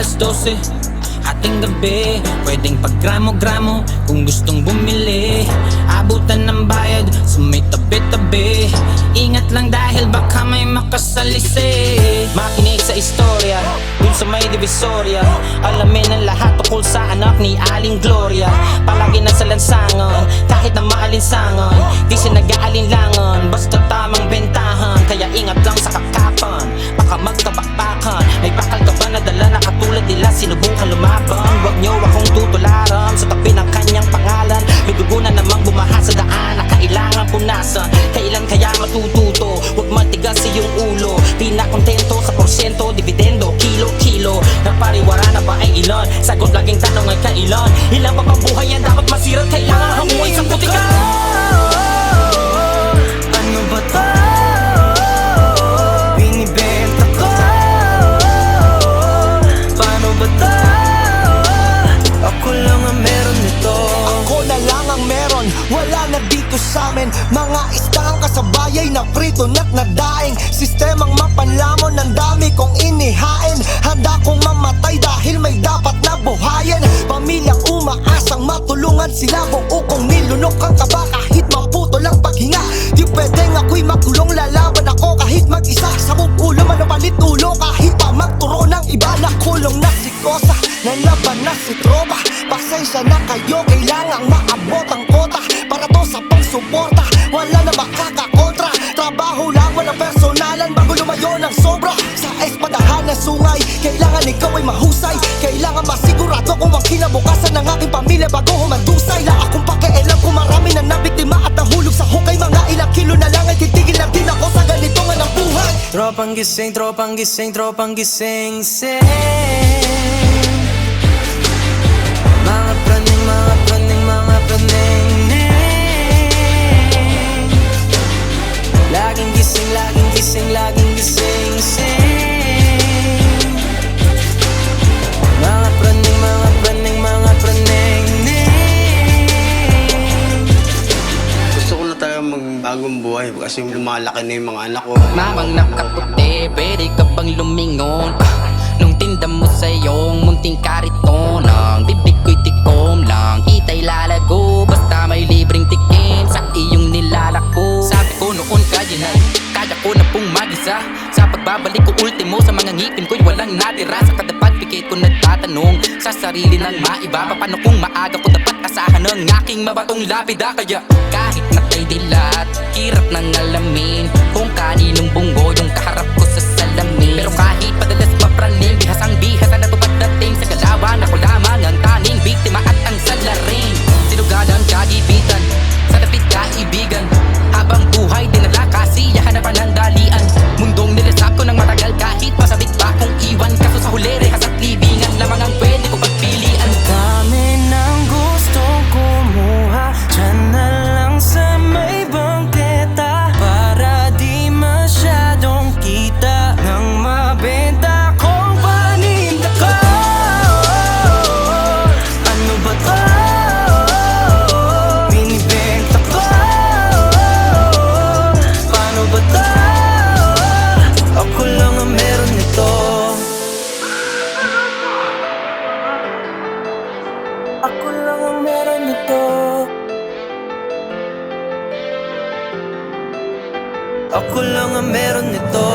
12 Ating gabi. Pwedeng paggramo-gramo Kung gustong bumili. Abutan ng bayad Sa may tabi-tabi. Ingat lang dahil baka may makasalisi. Makinig sa istorya Dun sa may divisoria Alamin ang lahat tungkol sa anak ni Aling Gloria. Palagi nasa lansangan Kahit na maalinsangan Di siya nag-aalinlangan. Basta tamang bentahan Kaya ingat lang sa kakapan. Baka magkabakbakan May bakal ka ba na dala na nila Sinubukan lumaban. Huwag niyo akong tutularan Sa tabi ng kanyang pangalan. May dugo na namang bumaha sa daan Na kailangan punasan. Kailan kaya matututo? Huwag matigas sa iyong ulo. Di kontento sa porsyento Dividendo, kilo-kilo. Napariwara na ba ay ilan? Sagot laging tanong ay kailan wala na dito sa amin. Mga istang kasabayay na prito na't nadaing. Sistemang mapanlamon, ang dami kong inihain Pasensya na kayo, kailangang maabot ang kota Para to sa pangsuporta, wala na makakakontra Trabaho lang, walang personalan bago lumayo ng sobra. Sa espadahan na sungay, kailangan ikaw ay mahusay. Kailangan masigurado kung ang kinabukasan ng aking pamilya bago humandusay La akong pakialam kung marami na nabiktima at nahulog sa hukay Mga ilang kilo na lang ay titigil lang din ako sa ganito nga ng buhay Tropang gising, tropang gising, tropang gising sing magbagong buhay kasi lumalaki na yung mga anak ko. Mamang nakaputi, pwede ka bang lumingon? Ah, Nung tinda mo sa iyong munting kariton Ang bibig ko'y tikom lang, kita'y lalago Basta may libreng tikim sa iyong nilalako. Sabi ko noon kaya na, kaya ko na pong mag-isa. Sa pagbabalik ko ultimo sa mga ngipin ko'y walang natira. Sa kada pagpikit ko nagtatanong sa sarili ng maiba. Paano kung maaga ko dapat asahan ng aking mabatong lapida Kaya kahit hirap nang alamin Kung kaninong bunggo yung kaharap ko sa salamin. Pero kahit padalas Ako lang ang meron nito